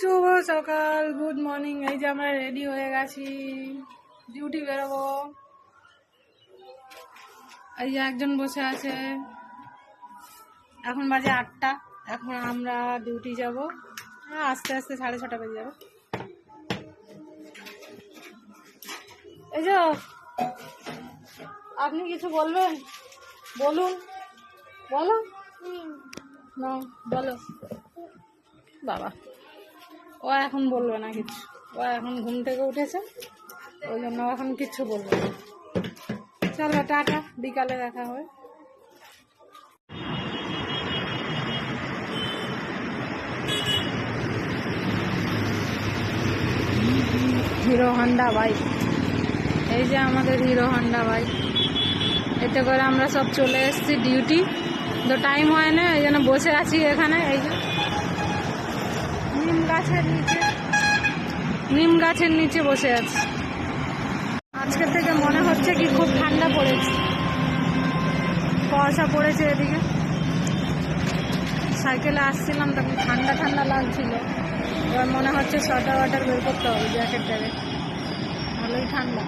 শুভ সকাল good morning এই যে আমরা রেডি হয়ে গেছি। ডিউটি বেরোবো। এই যে একজন বসে আছে। এখন বাজে আটটা। এখন আমরা ডিউটি যাব। আস্তে আস্তে সাড়ে ছটা বেজে যাবে। এই যে আপনি কিছু বলবেন? বলুন। বলো। না বলো। বাবা। ও এখন বলবে না কিছু। ও এখন ঘুম থেকে উঠেছে, ওই জন্য এখন কিচ্ছু বলবে না। চলো, টাটা, বিকালে দেখা হবে। হিরো হন্ডা বাইক এই যে আমাদের হিরো হন্ডা বাইক এতে করে আমরা সব চলে এসেছি ডিউটি। তো টাইম হয় না, এই জন্য বসে আছি এখানে, এই যে। নিম গাছের নিচে, নিম গাছের নিচে বসে আছি। আজকে থেকে মনে হচ্ছে কি খুব ঠান্ডা পড়েছে। কুয়াশা পড়েছে এদিকে। সাইকেলে আসছিলাম, তখন ঠান্ডা ঠান্ডা লাগছিল। এবার মনে হচ্ছে সোয়েটার ওয়াটার বের করতে হবে জ্যাকেট ট্যাকেট ভালোই ঠান্ডা।